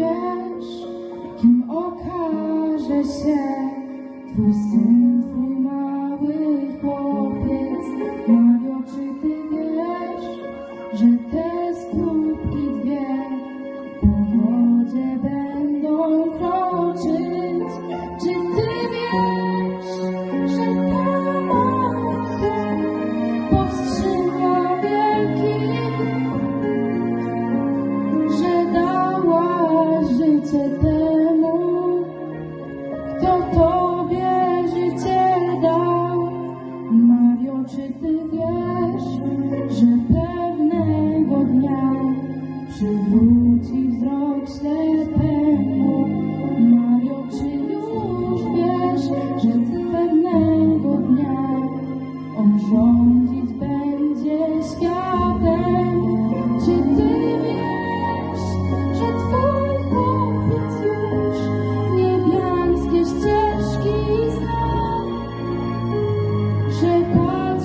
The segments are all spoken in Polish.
wiesz, kim okaże się Twój syn, Twój mąż.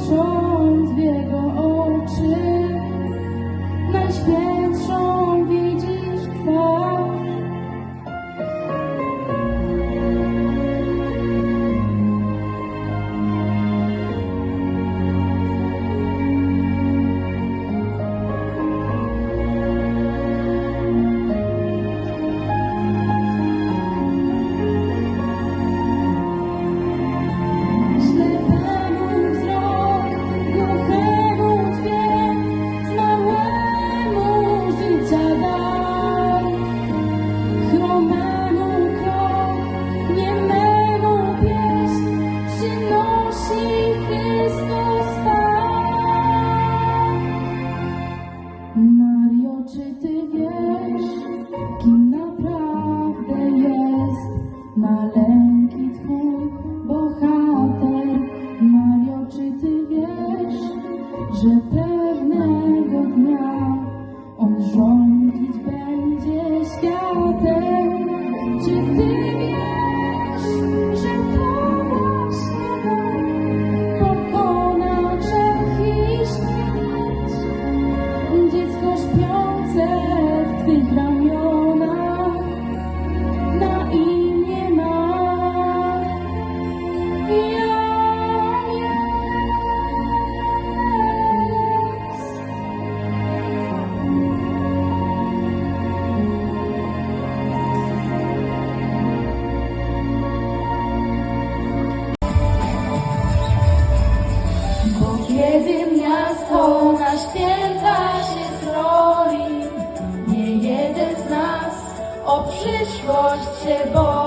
show. Kiedy miasto na święta się stroi, nie jeden z nas o przyszłość się boi.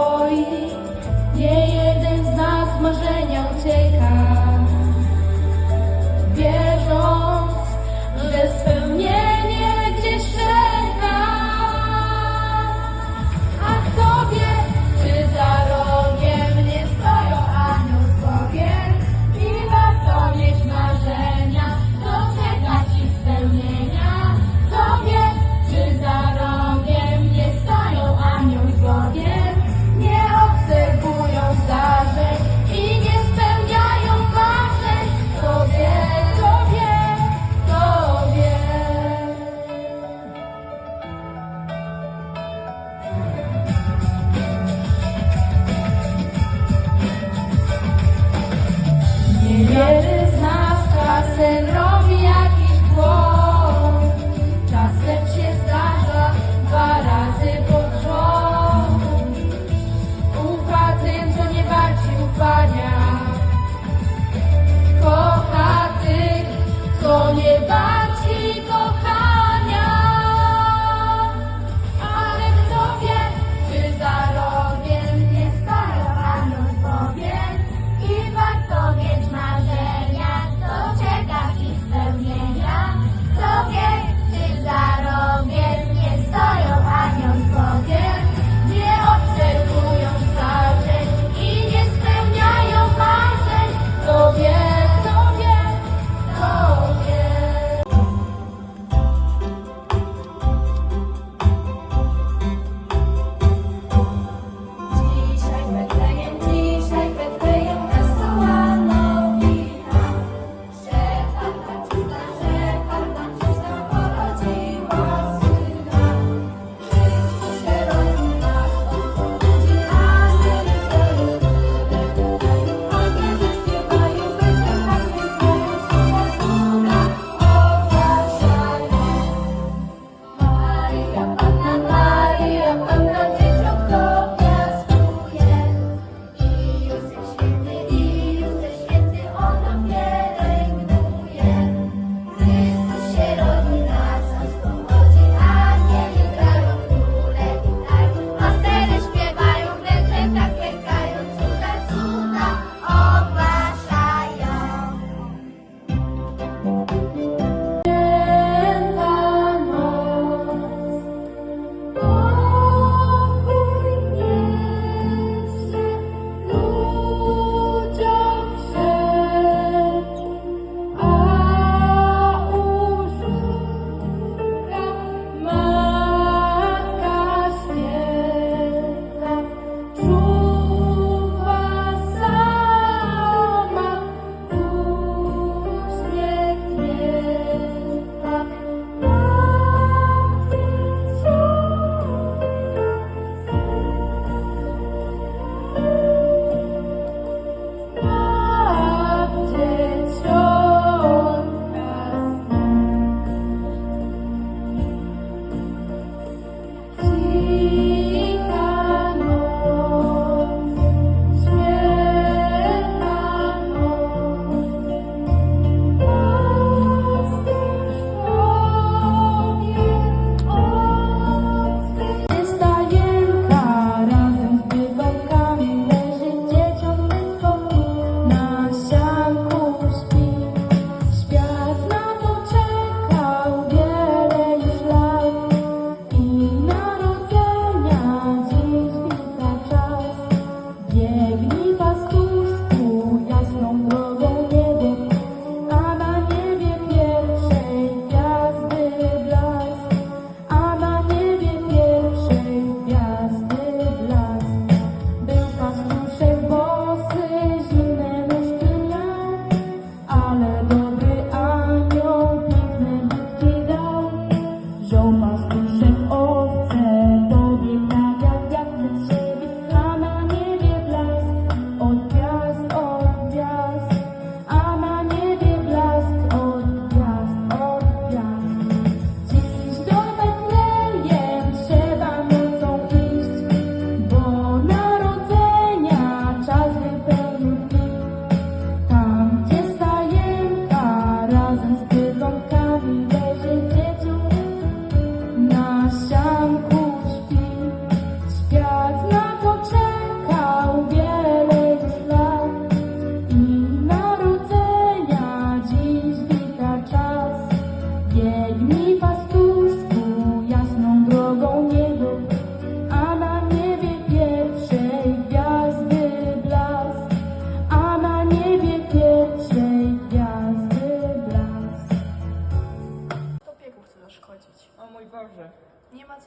Yeah.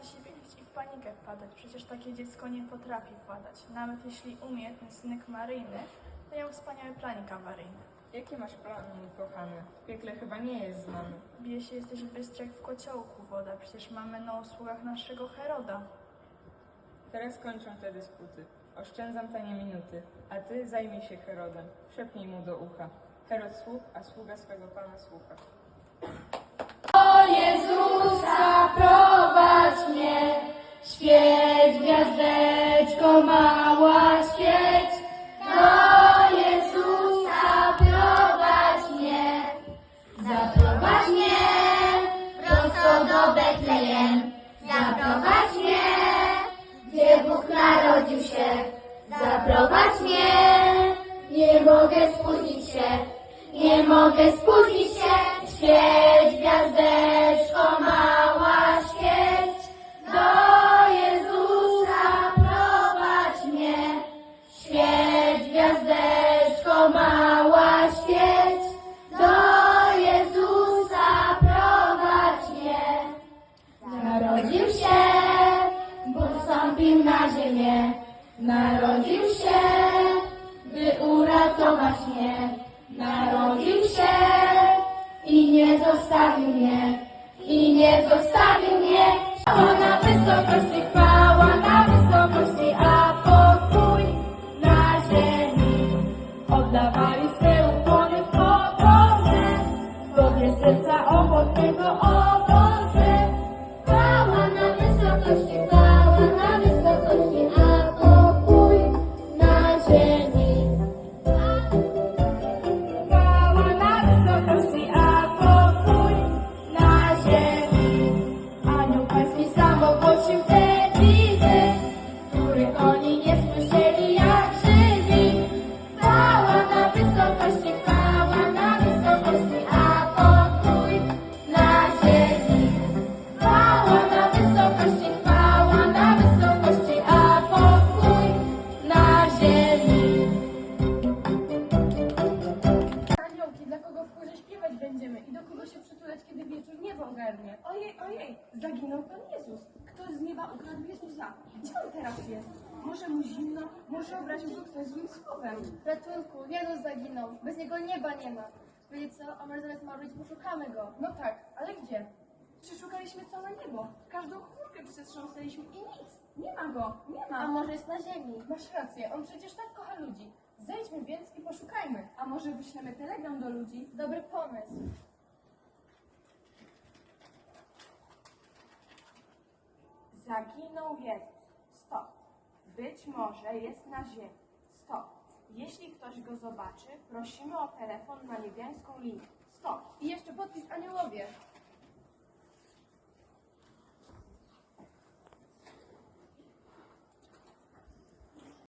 Się wielić i w panikę wpadać. Przecież takie dziecko nie potrafi wpadać. Nawet jeśli umie ten synek Maryjny, to miał wspaniały planik awaryjny. jaki masz plan, mój kochany? W piekle chyba nie jest znany. Bije się jesteś bystry jak w kociołku woda. Przecież mamy na usługach naszego Heroda. Teraz kończą te dysputy. Oszczędzam tanie minuty, a ty zajmij się Herodem. Szepnij mu do ucha. Herod słuch, a sługa swego pana słucha. O Jezusa mnie, świeć gwiazdeczko mała świeć. Do Jezusa prowadź mnie, zaprowadź mnie prosto do Betlejem. Zaprowadź mnie, gdzie Bóg narodził się. Zaprowadź mnie, nie mogę spóźnić się, nie mogę spóźnić się. Świeć gwiazdeczko Outras se fazem. Jest? Może mu zimno, może obraził go ktoś złym słowem. Ratunku, Jezus zaginął. Bez niego nieba nie ma. Wiecie co? A może zamiast marzyć, poszukamy go. No tak, ale gdzie? Przeszukaliśmy całe niebo. Każdą chmurkę przetrząsnęliśmy i nic. Nie ma go, nie A ma. może jest na ziemi? Masz rację, on przecież tak kocha ludzi. Zejdźmy więc i poszukajmy. A może wyślemy telegram do ludzi? Dobry pomysł. Zaginął Jezus. Być może jest na ziemi. Stop. Jeśli ktoś go zobaczy, prosimy o telefon na niebiańską linię. Stop. I jeszcze podpis aniołowie.